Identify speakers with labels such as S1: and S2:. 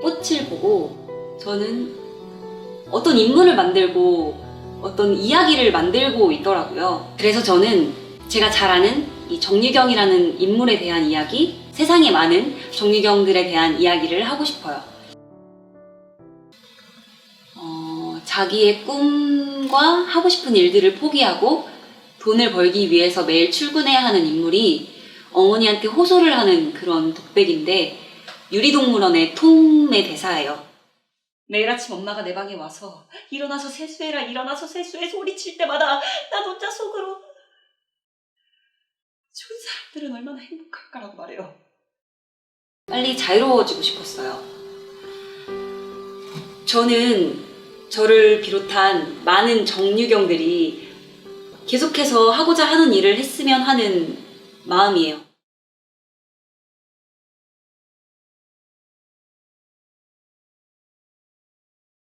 S1: 꽃을 보고 저는 어떤 인물을 만들고 어떤 이야기를 만들고 있더라고요. 그래서 저는 제가 잘 아는 이 정유경이라는 인물에 대한 이야기, 세상에 많은 정유경들에 대한 이야기를 하고 싶어요. 어, 자기의 꿈과 하고 싶은 일들을 포기하고 돈을 벌기 위해서 매일 출근해야 하는 인물이 어머니한테 호소를 하는 그런 독백인데 유리동물원의 톰의 대사예요. 매일 아침 엄마가 내 방에 와서 일어나서 세수해라 일어나서 세수해 소리칠 때마다 난 혼자 속으로 좋은 사람들은 얼마나 행복할까라고 말해요. 빨리 자유로워지고 싶었어요. 저는 저를 비롯한 많은 정유경들이 계속해서 하고자 하는 일을 했으면 하는 마음이에요.